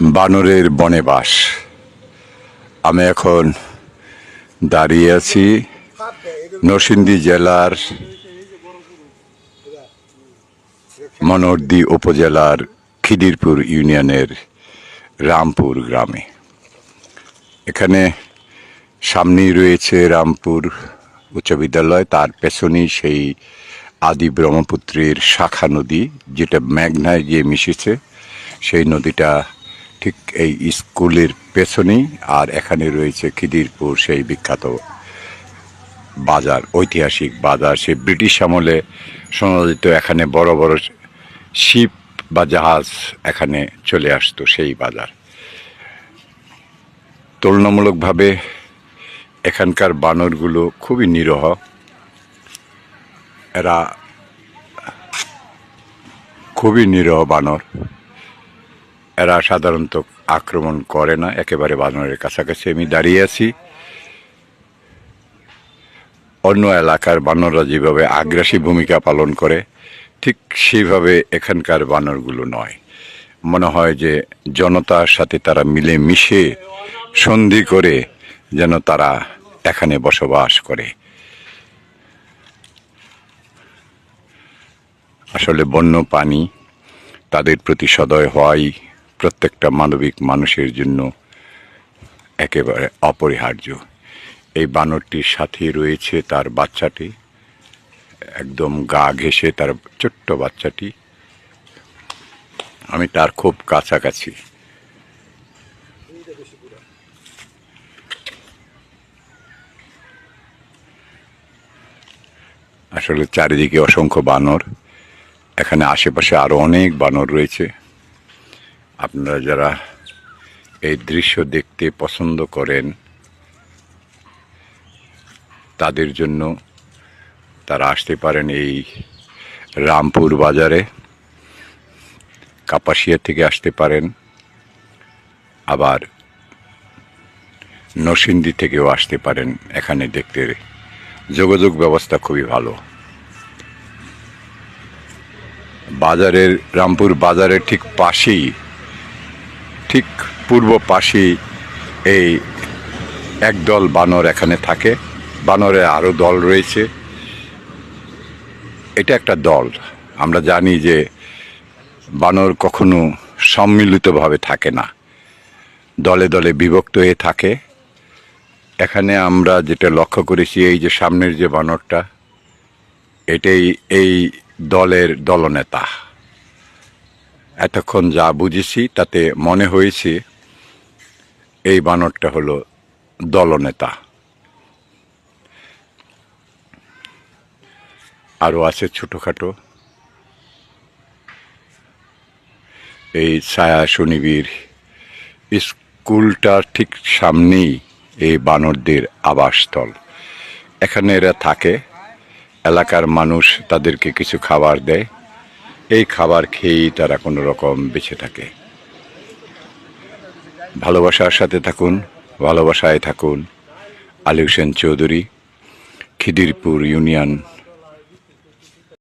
বানরের বনে বাস আমি এখন দাঁড়িয়ে আছি নরসিংদী জেলার মনোরদি উপজেলার খিদিরপুর ইউনিয়নের রামপুর গ্রামে। এখানে সামনেই রয়েছে রামপুর উচ্চ বিদ্যালয়, তার পেছনেই সেই আদি ব্রহ্মপুত্রের শাখা নদী, যেটা মেঘনায় গিয়ে মিশেছে। সেই নদীটা ঠিক এই স্কুলের পেছনেই, আর এখানে রয়েছে খিদিরপুর সেই বিখ্যাত বাজার, ঐতিহাসিক বাজার সে ব্রিটিশ আমলে যেত এখানে বড় বড় শিপ বা জাহাজ এখানে চলে আসতো সেই বাজার। তুলনামূলকভাবে এখানকার বানরগুলো খুবই নিরহ। এরা খুবই নিরহ বানর। এরা সাধারণত আক্রমণ করে না, একেবারে বানরের কাছাকাছি। আমি দাঁড়িয়ে আছি। অন্য এলাকার বানররা যেভাবে আগ্রাসী ভূমিকা পালন করে, ঠিক সেইভাবে এখানকার বানরগুলো নয়। মনে হয় যে জনতার সাথে তারা মিলে মিশে সন্ধি করে যেন তারা এখানে বসবাস করে। আসলে বন্য পানি তাদের প্রতি সদয় হওয়াই প্রত্যেকটা মানবিক মানুষের জন্য একেবারে অপরিহার্য। এই বানরটির সাথে রয়েছে তার বাচ্চাটি, একদম গা ঘেঁষে তার ছোট্ট বাচ্চাটি। আমি তার খুব কাছাকাছি। আসলে চারিদিকে অসংখ্য বানর, এখানে আশেপাশে আরও অনেক বানর রয়েছে। আপনারা যারা এই দৃশ্য দেখতে পছন্দ করেন, তাদের জন্য তারা আসতে পারেন এই রামপুর বাজারে। কাপাসিয়া থেকে আসতে পারেন। আবার নরসিংদী থেকেও আসতে পারেন। এখানে দেখতে যোগাযোগ ব্যবস্থা খুবই ভালো। বাজারের, রামপুর বাজারের ঠিক পাশেই ঠিক পূর্ব পাশেই এই একদল বানর এখানে থাকে। বানরে আরও দল রয়েছে। এটা একটা দল। আমরা জানি যে বানর কখনো সম্মিলিতভাবে থাকে না। দলে দলে বিভক্ত হয়ে থাকে। এখানে আমরা যেটা লক্ষ্য করেছি, এই যে সামনের যে বানরটা, এটাই এই দলের দলনেতা। এতক্ষণ যা বুঝেছি তাতে মনে হয়েছে এই বানরটা হলো দলনেতা। আরও আছে ছোটোখাটো। এই ছায়া শনিবীর স্কুলটার ঠিক সামনেই এই বানরদের আবাসস্থল। এখানে এরা থাকে, এলাকার মানুষ তাদেরকে কিছু খাবার দেয়। এই খাবার খেয়েই তারা কোনো রকম বেঁচে থাকে। ভালোবাসার সাথে থাকুন, ভালোবাসায় থাকুন। আলী হোসেন চৌধুরী, খিদিরপুর ইউনিয়ন